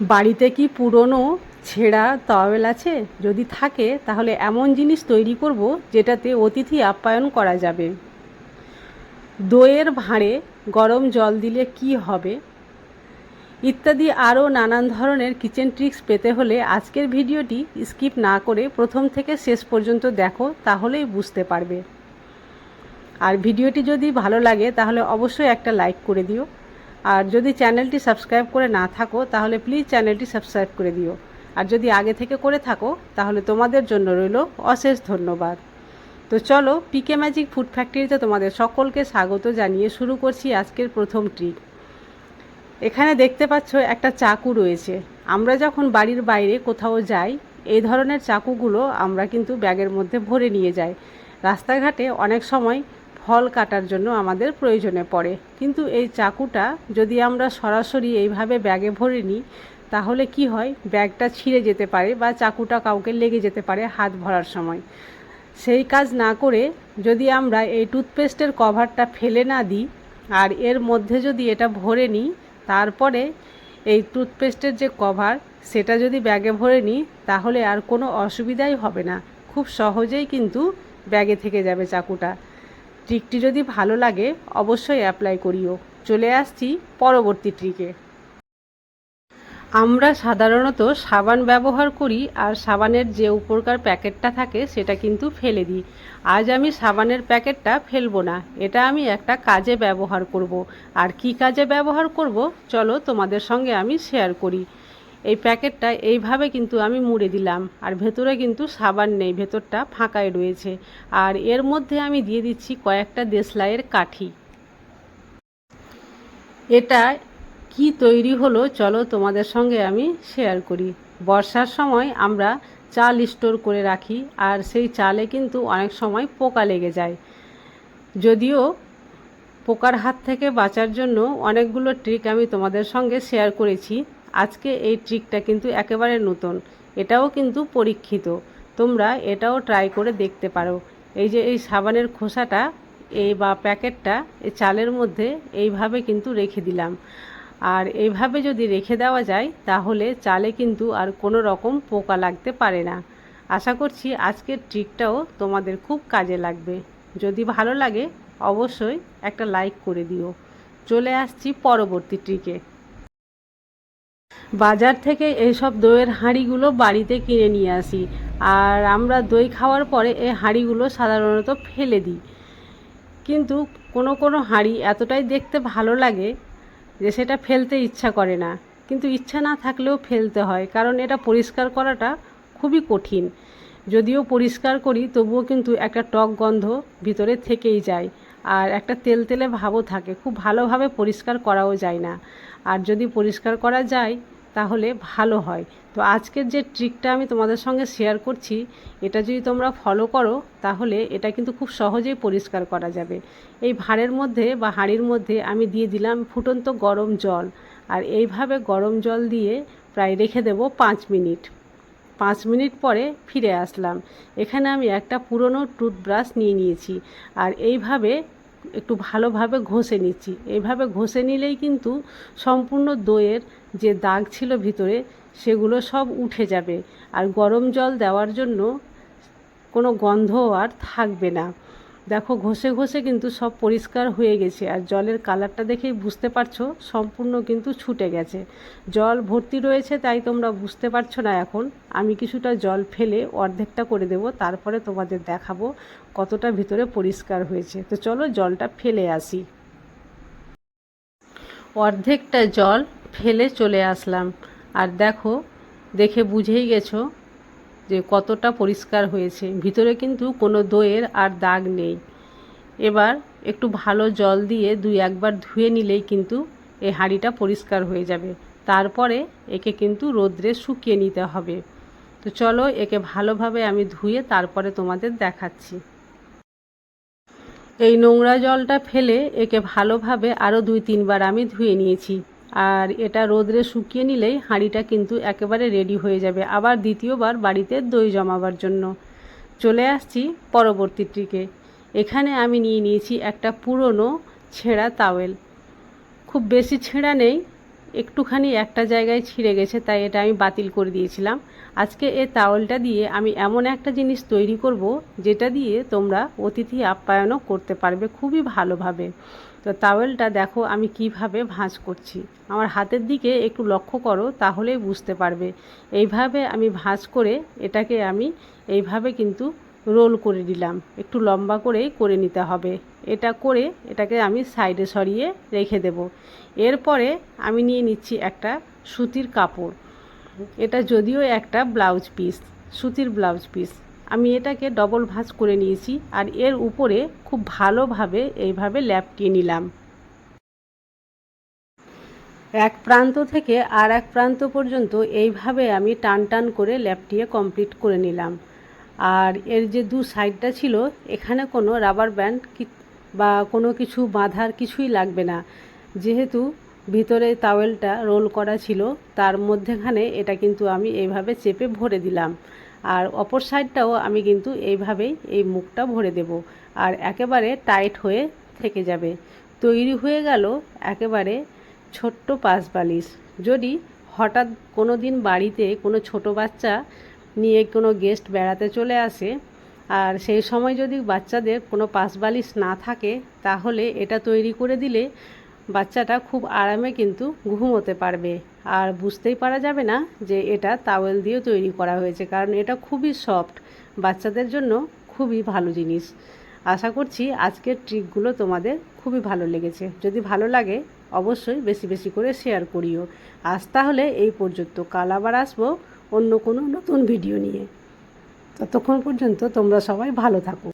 বাড়িতে কি পুরনো ছেঁড়া তাওয়েল আছে? যদি থাকে, তাহলে এমন জিনিস তৈরি করব যেটাতে অতিথি আপ্যায়ন করা যাবে। দইয়ের ভাঁড়ে গরম জল দিলে কি হবে? ইত্যাদি আরও নানান ধরনের কিচেন ট্রিক্স পেতে হলে আজকের ভিডিওটি স্কিপ না করে প্রথম থেকে শেষ পর্যন্ত দেখো, তাহলেই বুঝতে পারবে। আর ভিডিওটি যদি ভালো লাগে, তাহলে অবশ্যই একটা লাইক করে দিও। আর যদি চ্যানেলটি সাবস্ক্রাইব করে না থাকো, তাহলে প্লিজ চ্যানেলটি সাবস্ক্রাইব করে দিও। আর যদি আগে থেকে করে থাকো, তাহলে তোমাদের জন্য রইল অশেষ ধন্যবাদ। তো চলো পিকে ম্যাজিক ফুড ফ্যাক্টরিতে তোমাদের সকলকে স্বাগত জানিয়ে শুরু করছি আজকের প্রথম ট্রিক এখানে দেখতে পাচ্ছ একটা চাকু রয়েছে। আমরা যখন বাড়ির বাইরে কোথাও যাই, এই ধরনের চাকুগুলো আমরা কিন্তু ব্যাগের মধ্যে ভরে নিয়ে যাই। রাস্তাঘাটে অনেক সময় ফল কাটার জন্য আমাদের প্রয়োজনে পড়ে। কিন্তু এই চাকুটা যদি আমরা সরাসরি এইভাবে ব্যাগে ভরে নিই তাহলে কি হয়? ব্যাগটা ছিঁড়ে যেতে পারে বা চাকুটা কাউকে লেগে যেতে পারে হাত ভরার সময়। সেই কাজ না করে যদি আমরা এই টুথপেস্টের কভারটা ফেলে না দিই আর এর মধ্যে যদি এটা ভরে নিই, তারপরে এই টুথপেস্টের যে কভার, সেটা যদি ব্যাগে ভরে নিই, তাহলে আর কোনো অসুবিধাই হবে না। খুব সহজেই কিন্তু ব্যাগে থেকে যাবে চাকুটা। ট্রিকটি যদি ভালো লাগে, অবশ্যই অ্যাপ্লাই করিও। চলে আসছি পরবর্তী ট্রিকে আমরা সাধারণত সাবান ব্যবহার করি আর সাবানের যে উপরকার প্যাকেটটা থাকে, সেটা কিন্তু ফেলে দিই। আজ আমি সাবানের প্যাকেটটা ফেলব না, এটা আমি একটা কাজে ব্যবহার করব। আর কি কাজে ব্যবহার করব, চলো তোমাদের সঙ্গে আমি শেয়ার করি। এই প্যাকেটটা এইভাবে কিন্তু আমি মুড়ে দিলাম। আর ভেতরে কিন্তু সাবান নেই, ভেতরটা ফাঁকায় রয়েছে। আর এর মধ্যে আমি দিয়ে দিচ্ছি কয়েকটা দেশলাইয়ের কাঠি। এটা কি তৈরি হলো চলো তোমাদের সঙ্গে আমি শেয়ার করি। বর্ষার সময় আমরা চাল স্টোর করে রাখি, আর সেই চালে কিন্তু অনেক সময় পোকা লেগে যায়। যদিও পোকার হাত থেকে বাঁচার জন্য অনেকগুলো ট্রিক আমি তোমাদের সঙ্গে শেয়ার করেছি। আজকে এই ট্রিকটা কিন্তু একেবারে নতুন। এটাও কিন্তু পরীক্ষিত। তোমরা এটাও ট্রাই করে দেখতে পারো। এই যে এই সাবানের খোসাটা এই বা প্যাকেটটা এই চালের মধ্যে এইভাবে কিন্তু রেখে দিলাম। আর এইভাবে যদি রেখে দেওয়া যায়, তাহলে চালে কিন্তু আর কোনো রকম পোকা লাগতে পারে না। আশা করছি আজকের ট্রিকটাও তোমাদের খুব কাজে লাগবে। যদি ভালো লাগে, অবশ্যই একটা লাইক করে দিও। চলে আসছি পরবর্তী ট্রিকে বাজার থেকে এইসব দইয়ের হাঁড়িগুলো বাড়িতে কিনে নিয়ে আসি। আর আমরা দই খাওয়ার পরে এই হাঁড়িগুলো সাধারণত ফেলে দিই। কিন্তু কোনো কোনো হাঁড়ি এতটাই দেখতে ভালো লাগে যে সেটা ফেলতে ইচ্ছা করে না। কিন্তু ইচ্ছা না থাকলেও ফেলতে হয়, কারণ এটা পরিষ্কার করাটা খুবই কঠিন। যদিও পরিষ্কার করি, তবুও কিন্তু একটা টক গন্ধ ভিতরে থেকেই যায়। আর একটা তেল তেলে ভাবও থাকে, খুব ভালোভাবে পরিষ্কার করাও যায় না। আর যদি পরিষ্কার করা যায় তাহলে ভালো হয়। তো আজকের যে ট্রিকটা আমি তোমাদের সঙ্গে শেয়ার করছি, এটা যদি তোমরা ফলো করো, তাহলে এটা কিন্তু খুব সহজেই পরিষ্কার করা যাবে। এই ভাঁড়ের মধ্যে বা হাঁড়ির মধ্যে আমি দিয়ে দিলাম ফুটন্ত গরম জল। আর এইভাবে গরম জল দিয়ে প্রায় রেখে দেব পাঁচ মিনিট। পাঁচ মিনিট পরে ফিরে আসলাম। এখানে আমি একটা পুরনো টুথব্রাশ নিয়ে নিয়েছি। আর এইভাবে একটু ভালোভাবে ঘষে নিচ্ছি। এইভাবে ঘষে নিলেই কিন্তু সম্পূর্ণ দইয়ের যে দাগ ছিল ভিতরে, সেগুলো সব উঠে যাবে। আর গরম জল দেওয়ার জন্য কোনো গন্ধ আর থাকবে না। দেখো, ঘষে ঘষে কিন্তু সব পরিষ্কার হয়ে গেছে আর জলের কালারটা দেখেই বুঝতে পারছ, সম্পূর্ণ কিন্তু ছুটে গেছে। জল ভর্তি রয়েছে, তাই তোমরা বুঝতে পারছ না এখন। আমি কিছুটা জল ফেলে অর্ধেকটা করে দেব, তারপরে তোমাদের দেখাবো কতটা ভিতরে পরিষ্কার হয়েছে। তো চলো, জলটা ফেলে আসি। অর্ধেকটা জল ফেলে চলে আসলাম। আর দেখো, দেখে বুঝেই গেছো যে কতটা পরিষ্কার হয়েছে। ভিতরে কিন্তু কোনো দইয়ের আর দাগ নেই। এবার একটু ভালো জল দিয়ে দুই একবার ধুয়ে নিলেই কিন্তু এই হাঁড়িটা পরিষ্কার হয়ে যাবে। তারপরে একে কিন্তু রোদ্রে শুকিয়ে নিতে হবে। তো চলো একে ভালোভাবে আমি ধুয়ে তারপরে তোমাদের দেখাচ্ছি। এই নোংরা জলটা ফেলে একে ভালোভাবে আরও দুই তিনবার আমি ধুয়ে নিয়েছি। আর এটা রোদ্রে শুকিয়ে নিলেই হাঁড়িটা কিন্তু একেবারে রেডি হয়ে যাবে। আবার দ্বিতীয়বার বাড়িতে দই জমাবার জন্য। চলে আসছি পরবর্তী ট্রিকে। এখানে আমি নিয়ে নিয়েছি একটা পুরনো ছেঁড়া তাওয়েল। খুব বেশি ছেঁড়া নেই একটুখানি একটা জায়গায় ছিঁড়ে গেছে, তাই এটা আমি বাতিল করে দিয়েছিলাম। আজকে এই তাওয়েলটা দিয়ে আমি এমন একটা জিনিস তৈরি করব, যেটা দিয়ে তোমরা অতিথি আপ্যায়নও করতে পারবে খুবই ভালোভাবে। তো তাওয়েলটা দেখো আমি কীভাবে ভাঁজ করছি। আমার হাতের দিকে একটু লক্ষ্য করো, তাহলেই বুঝতে পারবে। এইভাবে আমি ভাঁজ করে এটাকে আমি, এইভাবে কিন্তু রোল করে দিলাম। একটু লম্বা করেই করে নিতে হবে। এটা করে এটাকে আমি সাইডে সরিয়ে রেখে দেব। এরপরে আমি নিয়ে নিচ্ছি একটা সুতির কাপড়। এটা যদিও একটা ব্লাউজ পিস, সুতির ব্লাউজ পিস। আমি এটাকে ডবল ভাঁজ করে নিয়েছি আর এর উপরে খুব ভালোভাবে এইভাবে ল্যাপটিয়ে নিলাম। এক প্রান্ত থেকে আর এক প্রান্ত পর্যন্ত এইভাবে আমি টান টান করে ল্যাপটিয়ে কমপ্লিট করে নিলাম। আর এর যে দু সাইডটা ছিল, এখানে কোনো রাবার ব্যান্ড বা কোনো কিছু বাঁধার কিছুই লাগবে না। যেহেতু ভিতরে তাওয়েলটা রোল করা ছিল, তার মধ্যেখানে এটা কিন্তু আমি এইভাবে চেপে ভরে দিলাম। আর অপর সাইডটাও আমি কিন্তু এইভাবেই এই মুখটা ভরে দেব। আর একেবারে টাইট হয়ে থেকে যাবে। তৈরি হয়ে গেল একেবারে ছোট্ট পাশ বালিশ যদি হঠাৎ কোনো দিন বাড়িতে কোনো ছোট বাচ্চা নিয়ে কোনো গেস্ট বেড়াতে চলে আসে। আর সেই সময় যদি বাচ্চাদের কোনো পাশ বালিশ না থাকে, তাহলে এটা তৈরি করে দিলে বাচ্চাটা খুব আরামে কিন্তু ঘুমোতে পারবে। আর বুঝতেই পারা যাবে না যে এটা তাওয়েল দিয়ে তৈরি করা হয়েছে, কারণ এটা খুবই সফট বাচ্চাদের জন্য খুবই ভালো জিনিস। আশা করছি আজকের ট্রিকগুলো তোমাদের খুবই ভালো লেগেছে। যদি ভালো লাগে, অবশ্যই বেশি বেশি করে শেয়ার করিও। আজ তাহলে এই পর্যন্ত। কাল আবার আসব অন্য কোনো নতুন ভিডিও নিয়ে। ততক্ষণ পর্যন্ত তোমরা সবাই ভালো থাকো।